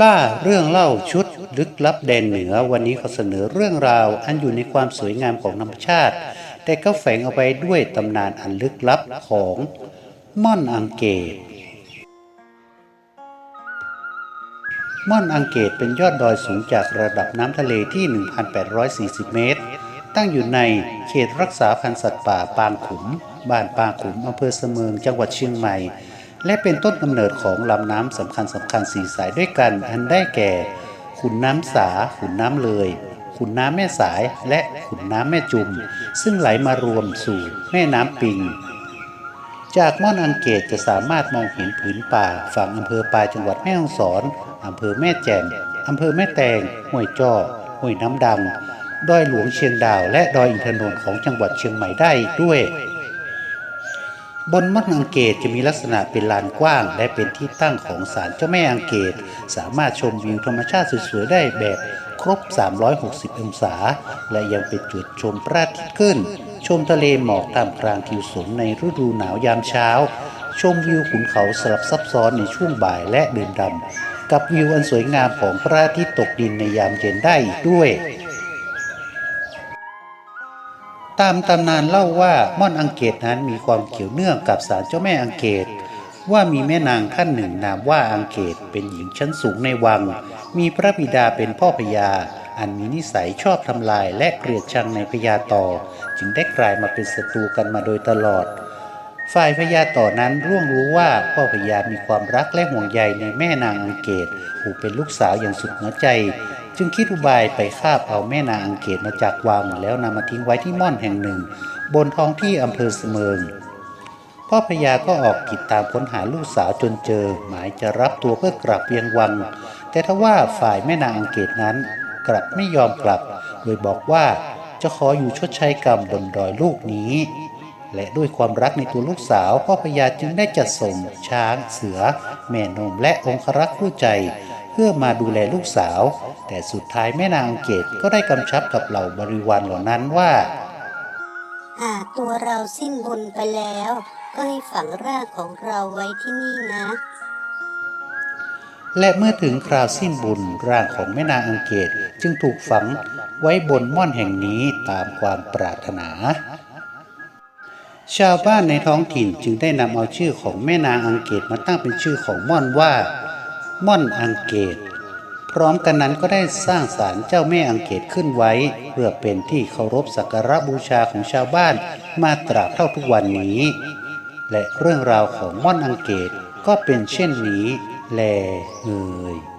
ล่าเรื่องเล่าชุดลึกลับแดนเหนือวันนี้เขาเสนอเรื่องราวอันอยู่ในความสวยงามของธรรมชาติ แต่ก็แฝงเอาไว้ด้วยตำนานอันลึกลับของม่อนอังเกต ม่อนอังเกตเป็นยอดดอยสูงจากระดับน้ำทะเลที่ 1,840 เมตร ตั้งอยู่ในเขตรักษาพันธุ์สัตว์ป่าปางขุม บ้านปางขุมอำเภอเสมิงจังหวัดเชียงใหม่ และเป็นต้นกำเนิดของลำน้ำสำคัญสำคัญสีสายด้วยกัน อันได้แก่ ขุนน้ำสา ขุนน้ำเลย ขุนน้ำแม่สาย และขุนน้ำแม่จุม ซึ่งไหลมารวมสู่แม่น้ำปิง จากม่อนอังเกตจะสามารถมองเห็นผืนป่า ฝั่งอำเภอปลายจังหวัดแม่ฮ่องสอนอำเภอแม่แจ่มอำเภอแม่แตงห้วยจ้อห้วยน้ำดังดอยหลวงเชียงดาว และดอยอินทนนท์ของจังหวัดเชียงใหม่ได้อีกด้วย บนม่อนอังเกตจะมีลักษณะเป็นลานกว้าง และเป็นที่ตั้งของศาลเจ้าแม่อังเกต สามารถชมวิวธรรมชาติสวยๆได้แบบครบ 360 องศา และยังเป็นจุดชมพระอาทิตย์ขึ้น ชมทะเลหมอกท่ามกลางทิวสนในฤดูหนาวยามเช้า ชมวิวขุนเขาสลับซับซ้อนในช่วงบ่ายและเดือนดำกับวิวอันสวยงามของพระอาทิตย์ตกดินในยามเย็นได้อีกด้วย ตามตำนานเล่าว่าม่อนอังเกตนั้นมีความเกี่ยวเนื่องกับศาลเจ้าแม่อังเกต ว่ามีแม่นางท่านหนึ่งนามว่าอังเกตเป็นหญิงชั้นสูงในวัง มีพระบิดาเป็นพ่อพญาอันมีนิสัยชอบทำลายและเกลียดชังในพญาต่อ จึงได้กลายมาเป็นศัตรูกันมาโดยตลอด ฝ่ายพญาต่อนั้นร่วงรู้ว่าพ่อพญามีความรักและห่วงใยในแม่นางอังเกตผู้เป็นลูกสาวอย่างสุดหัวใจ จึงคิดอุบายไปคาบเอาแม่นางอังเกตมาจากวังแล้วนำมาทิ้งไว้ที่ม่อนแห่งหนึ่ง บนท้องที่อำเภอเสมิงพ่อพญาก็ออกติดตามค้นหาลูกสาวจนเจอ หมายจะรับตัวเพื่อกลับเวียงวัง แต่ทว่าฝ่ายแม่นางอังเกตนั้น กลับไม่ยอมกลับ โดยบอกว่าจะขออยู่ชดใช้กรรมบนดอยลูกนี้ และด้วยความรักในตัวลูกสาว พ่อพญาจึงได้จัดส่งช้าง เสือ แม่นมและองครักษ์คู่ใจ เพื่อมาดูแลลูกสาว แต่สุดท้ายแม่นางอังเกตก็ได้กำชับกับเหล่าบริวารเหล่านั้นว่า หากตัวเราสิ้นบุญไปแล้ว ก็ให้ฝังร่างของเราไว้ที่นี่นะ และเมื่อถึงคราวสิ้นบุญร่างของแม่นางอังเกตจึงถูกฝังไว้บนม่อนแห่งนี้ตามความปรารถนาชาวบ้านในท้องถิ่นจึงได้นำเอาชื่อของแม่นางอังเกตมาตั้งเป็นชื่อของม่อนว่า ม่อนอังเกต พร้อมกันนั้นก็ได้สร้างศาลเจ้าแม่อังเกตขึ้นไว้ เพื่อเป็นที่เคารพสักการะบูชาของชาวบ้านมาตราบเท่าทุกวันนี้ และเรื่องราวของม่อนอังเกตก็เป็นเช่นนี้แลเอ่ย